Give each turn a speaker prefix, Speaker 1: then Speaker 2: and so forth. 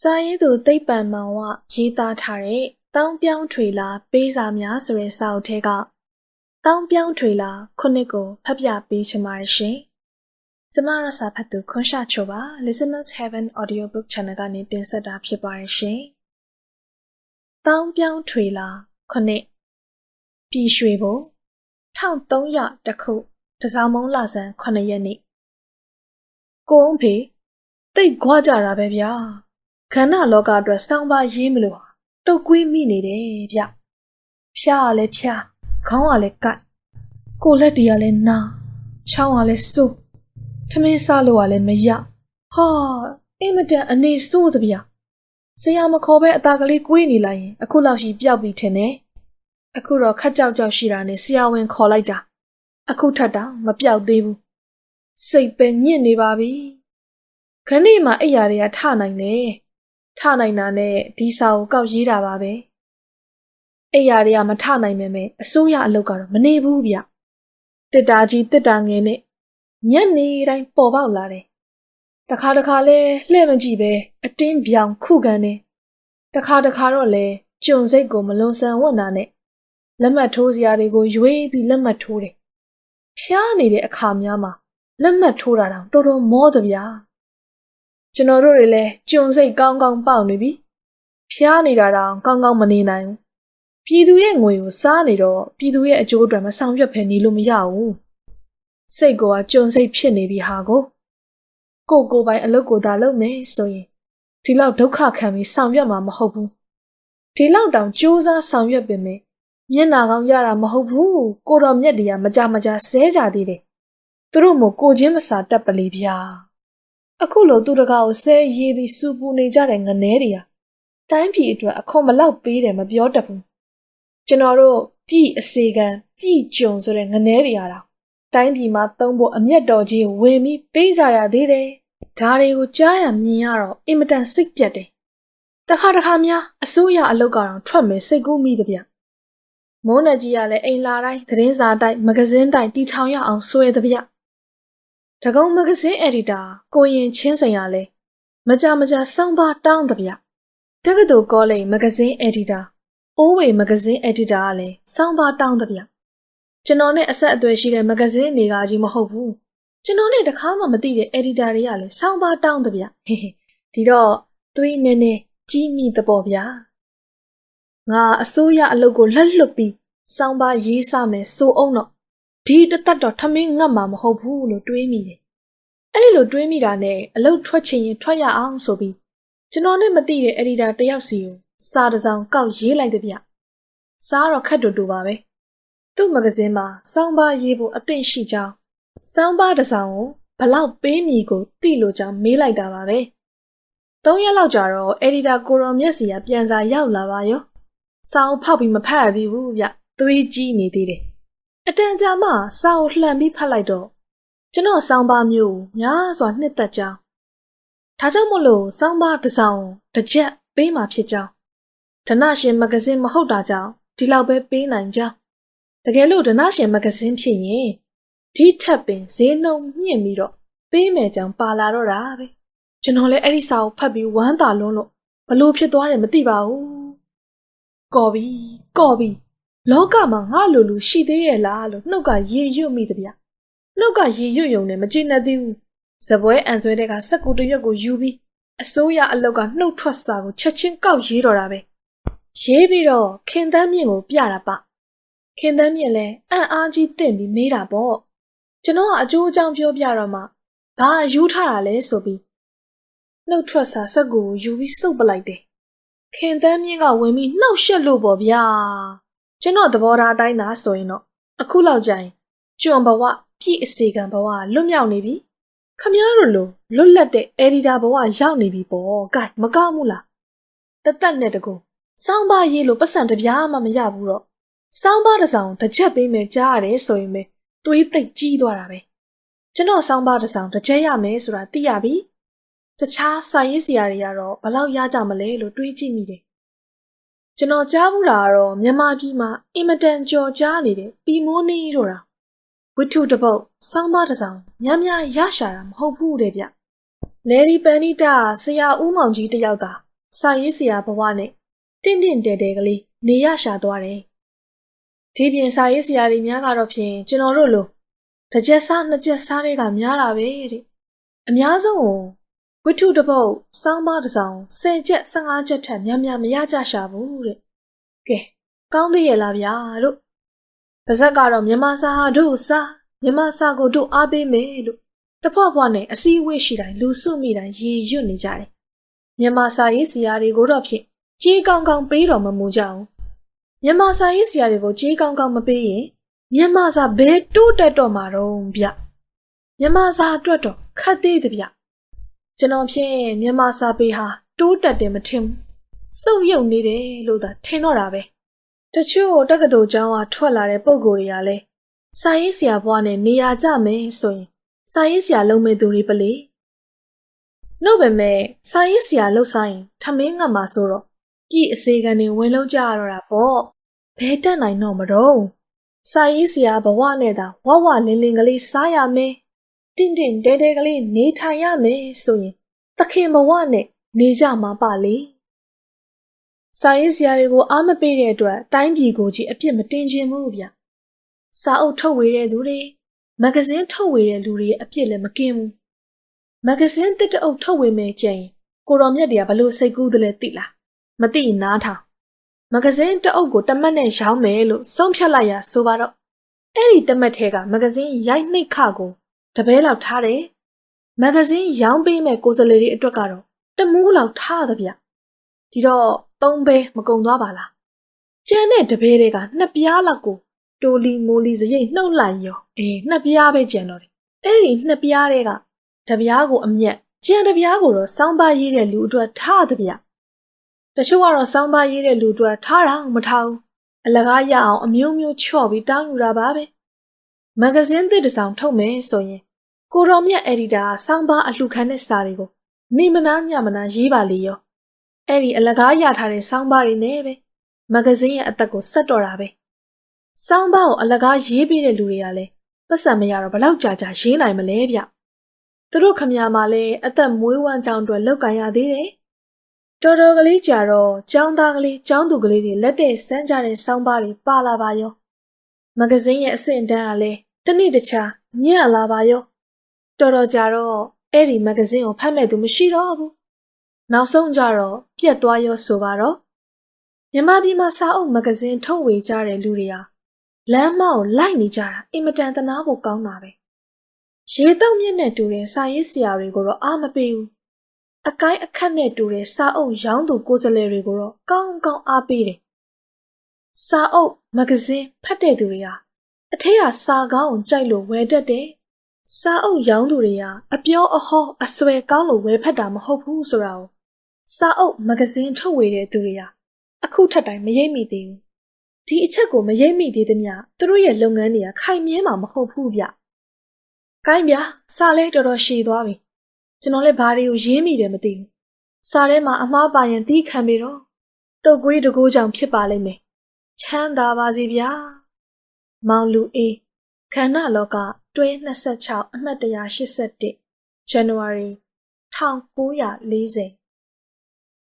Speaker 1: စာရေးသူသိပ္ပံမောင်ဝရေးသားထားတဲ့တောင်းပြောင်းထွေလာပေးစာများဆိုတဲ့စာအုပ်ထဲကတောင်းပြောင်းထွေလာခုနှစ်ကိုဖတ်ပြပေးချင်ပါတယ်ရှင်။ကျမရစာဖတ်သူခွန်ရှာချိုပါ Listeners Heaven Audiobook Channel ကနေတင်ဆက်တာဖြစ်ပါတယ်ရှင်။တောင်းပြောင်းထွေလာခုနှစ်ပြည်ရွှေဘုံ1300တခုတစောင်းမုံလဆန်း9ရက်နေ့ကိုအောင်ဖေတိတ်ခွာကြတာပဲဗျာ ခန္ဓာလောကအတွက်စောင်းပါရေးမလို့တုတ်ကွေးမိနေတယ်ဗျဖျားကလည်းဖျားခေါင်းကလည်းကိုက်ကိုလက်တွေကလည်းနာချောင်းကလည်းစိုးထမင်းစားလို့ကလည်းမရဟာအင်မတန်အနေစိုးသဗျာဆရာမခေါ်ပဲအตาကလေးကွေးနေလိုက်ရင်အခုလောက်ရှိပျောက်ပြီထင်တယ်အခုတော့ခက်ကြောက်ကြောက်ရှိတာနဲ့ဆရာဝန်ခေါ်လိုက်တာအခုထပ်တာမပျောက်သေးဘူးစိတ်ပဲညစ်နေပါပြီခဏိမှအိယာတွေကထနိုင်တယ် ထနိုင်တာနဲ့ဒီစာကိုကောက်ရေးတာပါပဲအိယာတွေကမထနိုင်မဲမဲအစိုးရအလုပ်ကတော့မနေဘူးဗျတစ်တာကြီးတစ်တာငယ်နဲ့ညနေတိုင်းပေါ်ပေါက်လာတယ်တခါတခါလဲလှဲ့မကြည့်ပဲအတင်းပြောင်ခုခံနေတခါတခါတော့လဲကျုံစိတ်ကိုမလွန်ဆန်ဝတ်နာနဲ့လက်မှတ်ထိုးစရာတွေကိုရွေးပြီးလက်မှတ်ထိုးတယ်ဖျားနေတဲ့အခါများမှာလက်မှတ်ထိုးတာတော့တော်တော်မောတဗျာ ကျွန်တော်တို့တွေလည်းကျုံစိတ်ကောင်းကောင်းပေါက်နေပြီဖျားနေတာတော့ကောင်းကောင်းမနေနိုင်ဘူးပြည်သူရဲ့ငွေကိုစားနေတော့ပြည်သူရဲ့အကျိုးအတွက်မဆောင်ရွက်ဖယ်နေလို့မရဘူးစိတ်ကကျုံစိတ်ဖြစ်နေပြီဟာကိုကိုကိုပိုင်အလုပ်ကိုသာလုပ်မယ်ဆိုရင်ဒီလောက်ဒုက္ခခံပြီးဆောင်ရွက်မှာမဟုတ်ဘူးဒီလောက်တောင်ကြိုးစားဆောင်ရွက်ပင်မယ်မျက်နာကောင်းရတာမဟုတ်ဘူးကိုတော်မြက်တွေကမကြမကြဆဲကြသေးတယ်သူတို့မို့ကိုချင်းမစာတက်ပလေဗျာ အခုလိုသူတကာကိုဆဲရေးပြီးစူပူနေကြတဲ့ငနဲတွေကတိုင်းပြည်အတွက်အခွန်မလောက်ပေးတယ်မပြောတတ်ဘူးကျွန်တော်တို့ပြည်အစီကံပြည်ကြုံဆိုတဲ့ငနဲတွေရတာတိုင်းပြည်မှာသုံးဖို့အမျက်တော်ကြီးဝင်ပြီးပေးကြရသေးတယ်ဒါတွေကိုကြားရမြင်ရတော့အင်မတန်စိတ်ပြတ်တယ်တခါတခါများအစိုးရအလုပ်ကတော့ထွက်မယ်စိတ်ကူးမိတဲ့ဗျမိုးနကြီးကလည်းအိမ်လာတိုင်းသတင်းစာတိုင်းမဂဇင်းတိုင်းတီထောင်ရအောင်ဆွဲတဲ့ဗျ တကုံမဂဇင်းအက်ဒီတာကိုရင်ချင်းစိန်ကလည်းမကြမကြစောင်းပါတောင်းတဲ့ဗျတက္ကသိုလ်ကောလိပ်မဂဇင်းအက်ဒီတာအိုးဝေမဂဇင်းအက်ဒီတာကလည်းစောင်းပါတောင်းတဲ့ဗျကျွန်တော်နဲ့အဆက်အသွယ်ရှိတဲ့မဂဇင်းတွေကကြီးမဟုတ်ဘူးကျွန်တော်နဲ့တခါမှမသိတဲ့အက်ဒီတာတွေကလည်းစောင်းပါတောင်းတဲ့ဗျဟေဟေဒီတော့သွေးနည်းနည်းကြီးမိတဲ့ပေါ့ဗျာငါအစိုးရအလုပ်ကိုလက်လွတ်ပြီးစောင်းပါရေးစမယ်စိုးအောင်တော့ ဒီတသက်တော့ထမင်းငတ်မှာမဟုတ်ဘူးလို့တွေးမိတယ်အဲ့ဒီလိုတွေးမိတာနဲ့အလုပ်ထွက်ချင်ရင်ထွက်ရအောင်ဆိုပြီးကျွန်တော်နဲ့မသိတဲ့အက်ဒီတာတယောက်စီကိုစာတစ်စောင်ကောက်ရေးလိုက်တဲ့ဗျစားတော့ခက်တူတူပါပဲသူ့မဂဇင်းမှာစောင်းပါရေးဖို့အသင့်ရှိကြောင်းစောင်းပါတစ်စောင်ကိုဘလောက်ပေးမည်ကိုသိလို့ကြောင်းမေးလိုက်တာပါပဲသုံးရက်လောက်ကြာတော့အက်ဒီတာကိုရောမျက်စီကပြန်စာရောက်လာပါရောစာအုပ်ဖောက်ပြီးမဖတ်ရသေးဘူးဗျသွေးကြီးနေသေးတယ် အတန်ကြာမှစာအုပ်လှန်ပြီးဖတ်လိုက်တော့ကျွန်တော်စောင်းပါမျိုးများစွာနှစ်သက်ကြောင်းဒါကြောင့်မို့လို့စောင်းပါတစ်စောင်တစ်ချက်ပေးမှဖြစ်ကြောင်းဒနရှင်မဂဇင်းမဟုတ်တာကြောင့်ဒီလောက်ပဲပေးနိုင်ကြောင်းတကယ်လို့ဒနရှင်မဂဇင်းဖြစ်ရင်ဒီထက်ပင်ဈေးနှုန်းမြင့်ပြီးတော့ပေးမယ်ကြောင်းပါလာတော့တာပဲကျွန်တော်လည်းအဲ့ဒီစာကိုဖတ်ပြီးဝမ်းသာလွန်းလို့ဘလို့ဖြစ်သွားတယ်မသိပါဘူးကော်ပြီကော်ပြီ လောကမှာငါလိုလူရှိသေးရဲ့လားလို့နှုတ်ကရေရွတ်မိတဲ့ဗျနှုတ်ကရေရွတ်ယုံနဲ့မကြည့်နဲ့သေးဘူးဇပွဲအန်ဆွဲတဲ့ကစက်ကူတရွက်ကိုယူပြီးအစိုးရအလောက်ကနှုတ်ထွက်စာကိုချက်ချင်းကောက်ရေးတော့တာပဲရေးပြီးတော့ခင်သန်းမြင့်ကိုပြတာပခင်သန်းမြင့်လည်းအံ့အားကြီးတင့်ပြီးမေးတာပေါ့ကျွန်တော်ကအကျိုးအကြောင်းပြောပြတော့မှဘာယူထားတာလဲဆိုပြီးနှုတ်ထွက်စာစက်ကူကိုယူပြီးစုပ်ပလိုက်တယ်ခင်သန်းမြင့်ကဝင်ပြီးနှောက်ရှက်လို့ပေါ့ဗျာ ကျွန်တော်သဘောထားအတိုင်းသာဆိုရင်တော့အခုလောက်ကြရင်ကျွန်ဘဝပြည့်အစီကံဘဝလွတ်မြောက်နေပြီခမည်းတော်လိုလွတ်လပ်တဲ့အေဒီတာဘဝရောက်နေပြီပေါ့ကဲမကောက်ဘူးလားတသက်နဲ့တကူစောင်းပါရေးလို့ပတ်စံတပြားမှမရဘူးတော့စောင်းပါတစ်စောင်တစ်ချက်ပေးမယ်ကြားရတယ်ဆိုရင်ပဲသွေးသိပ်ကြီးသွားတာပဲကျွန်တော်စောင်းပါတစ်စောင်တစ်ချက်ရမယ်ဆိုတာသိရပြီတခြားစာရေးစရာတွေကတော့ဘလောက်ရကြမလဲလို့တွေးကြည့်မိတယ် ကျွန်တော်ကြားဘူးတာကတော့မြန်မာပြည်မှာအင်မတန်ကြော်ကြားနေတဲ့ပီမိုးနေတို့တာဝတ္ထုတစ်ပုတ်စောင်းပါတစ်စောင်များများရရှာတာမဟုတ်ဘူးတဲ့ဗျလေဒီပန်နီတာဆရာဦးမောင်ကြီးတယောက်သာစာရေးဆရာဘဝနဲ့တင့်တင့်တဲတဲကလေးနေရရှာသွားတယ်ဒီပြင်စာရေးဆရာတွေများကတော့ဖြင့်ကျွန်တော်တို့လိုတစ်ချက်စားနှစ်ချက်စားတွေကများတာပဲတဲ့အများဆုံးကို ဝိထုတစ်ပုတ်စောင်းပါတစ်စောင်10ချက်15ချက်ထက်များများမရကြရှာဘူးတဲ့ကဲကောင်းသေးရဲ့လားဗျာတို့ပါဇက်ကတော့မြန်မာစာဟာတို့စားမြန်မာစာကိုတို့အားပေးမယ်လို့တဖွားဖွားနဲ့အစည်းအဝေးရှိတိုင်းလူစုမိတိုင်းရေရွတ်နေကြတယ်မြန်မာစာရေးဆရာတွေကိုတော့ဖြင့်ကြီးကောင်းကောင်းပေးတော်မမူကြအောင်မြန်မာစာရေးဆရာတွေကိုကြီးကောင်းကောင်းမပေးရင်မြန်မာစာဘယ်တိုးတက်တော့မှာတော့ဗျမြန်မာစာအတွက်တော့ခတ်သေးတယ်ဗျ ကျွန်တော်ဖြင့်မြန်မာစာပေဟာတိုးတက်တယ်မထင်ဘူးစုပ်ယုပ်နေတယ်လို့သာထင်တော့တာပဲတချို့တက္ကသိုလ်ကျောင်းကထွက်လာတဲ့ပုံကိုယ်တွေကလည်းစာရေးဆရာဘွားနဲ့နေရာကြမယ်ဆိုရင်စာရေးဆရာလုံးမဲ့သူတွေပလေနှုတ်ပဲမဲ့စာရေးဆရာလှုပ်ဆိုင်ထမင်းငတ်မှာဆိုတော့ပြည်အစေခံတွေဝင်လုံးကြရတော့တာပေါ့ဘဲတက်နိုင်တော့မတော့စာရေးဆရာဘဝနဲ့သာဝဝလင်းလင်းကလေးစားရမယ် တင့်တင့်တဲတဲကလေးနေထိုင်ရမယ်ဆိုရင်သခင်ဘဝနဲ့နေကြမှာပါလေစာရေးဆရာတွေကိုအားမပေးတဲ့အတွက်တိုင်းပြည်ကိုကြီးအပြစ်မတင်ခြင်းဘူးဗျစာအုပ်ထုတ်ဝေတဲ့သူတွေမဂဇင်းထုတ်ဝေတဲ့လူတွေရဲ့အပြစ်လည်းမကင်းဘူးမဂဇင်းတစ်တအုပ်ထုတ်ဝေမယ်ကြရင်ကိုတော်မြတ်တွေကဘလို့စိတ်ကူးတယ်လဲသိလားမသိရင်နားထောင်မဂဇင်းတအုပ်ကိုတမတ်နဲ့ရောင်းမယ်လို့ဆုံးဖြတ်လိုက်ရဆိုပါတော့အဲ့ဒီတမတ်ထဲကမဂဇင်းရိုက်နှိတ်ခကို တပဲလောက်ထားတယ်မဂဇင်းရောင်းပေးမဲ့ကိုယ်စားလှယ်တွေအတွက်ကတော့တမူးလောက်ထားသဗျဒီတော့သုံးပဲမကုံသွားပါလားကျန်တဲ့တပဲတွေကနှစ်ပြားလောက်ကိုတိုလီမိုလီစရိတ်နှုတ်လိုက်ရောအေးနှစ်ပြားပဲကျန်တော့တယ်အဲ့ဒီနှစ်ပြားတွေကတပြားကိုအမျက်ကျန်တပြားကိုတော့စောင်းပါရေးတဲ့လူအတွက်ထားသဗျတချို့ကတော့စောင်းပါရေးတဲ့လူအတွက်ထားတာမထားဘူးအလကားရအောင်အမျိုးမျိုးချော့ပြီးတောင်းယူတာပါပဲမဂဇင်းသစ်တစ်စောင်ထုတ်မယ်ဆိုရင် ကိုရောမြတ်အက်ဒီတာကစောင်းပါအလှခံတဲ့စာတွေကိုနေမနာညမနာရေးပါလေရောအဲ့ဒီအလကားရထားတဲ့စောင်းပါတွေနဲ့ပဲမဂဇင်းရဲ့အသက်ကိုဆက်တော်တာပဲစောင်းပါကိုအလကားရေးပေးတဲ့လူတွေကလည်းပတ်စံမရတော့ဘလောက်ကြာကြာရေးနိုင်မလဲဗျသူတို့ခမညာမှာလည်းအသက်မွေးဝမ်းကြောင်းအတွက်လောက်ကန်ရသေးတယ်တော်တော်ကလေးကြာတော့ចောင်းသားကလေးចောင်းသူကလေးတွေလက်တဲ့စမ်းကြတဲ့စောင်းပါတွေပါလာပါရောမဂဇင်းရဲ့အဆင့်တန်းကလည်းတနေ့တခြားညံ့လာပါရော တော်တော်ကြာတော့အဲ့ဒီမဂဇင်းကိုဖတ်မဲ့သူမရှိတော့ဘူးနောက်ဆုံးကြတော့ပြက်သွားရောဆိုပါတော့မြန်မာပြည်မှာစာအုပ်မဂဇင်းထုတ်ဝေကြတဲ့လူတွေဟာလမ်းမောက်လိုက်နေကြတာအင်မတန်သနာဖို့ကောင်းတာပဲရေတောက်မြင့်နဲ့တူတဲ့စာရေးဆရာတွေကိုတော့အားမပေးဘူးအကိုင်းအခက်နဲ့တူတဲ့စာအုပ်ရောင်းသူကိုယ်စားလှယ်တွေကိုတော့ကောင်းကောင်းအားပေးတယ်စာအုပ်မဂဇင်းဖတ်တဲ့သူတွေဟာအထက်ကစာကောင်းကိုကြိုက်လို့ဝယ်တတ်တယ် စာအုပ်ရောင်းသူတွေဟာအပြောအဟောအဆွဲကောင်းလို့ဝယ်ဖတ်တာမဟုတ်ဘူးဆိုတာကိုစာအုပ်မဂဇင်းထုတ်ဝေတဲ့သူတွေဟာအခုထက်တိုင်မရိပ်မိသေးဘူးဒီအချက်ကိုမရိပ်မိသေးသမျှသူတို့ရဲ့လုပ်ငန်းတွေကခိုင်မြဲမှာမဟုတ်ဘူးဗျ။ကိုင်းဗျာစာလဲတော်တော်ရှည်သွားပြီ။ကျွန်တော်လည်းဘာတွေကိုရေးမိတယ်မသိဘူး။စာထဲမှာအမှားပါရင်တီးခံပြီတော့တုတ်ကွေးတကိုးကြောင့်ဖြစ်ပါလိမ့်မယ်။ချမ်းသာပါစီဗျာ။မောင်လူအေးခန္ဓာလောက တွဲ26အမှတ်181 January 1940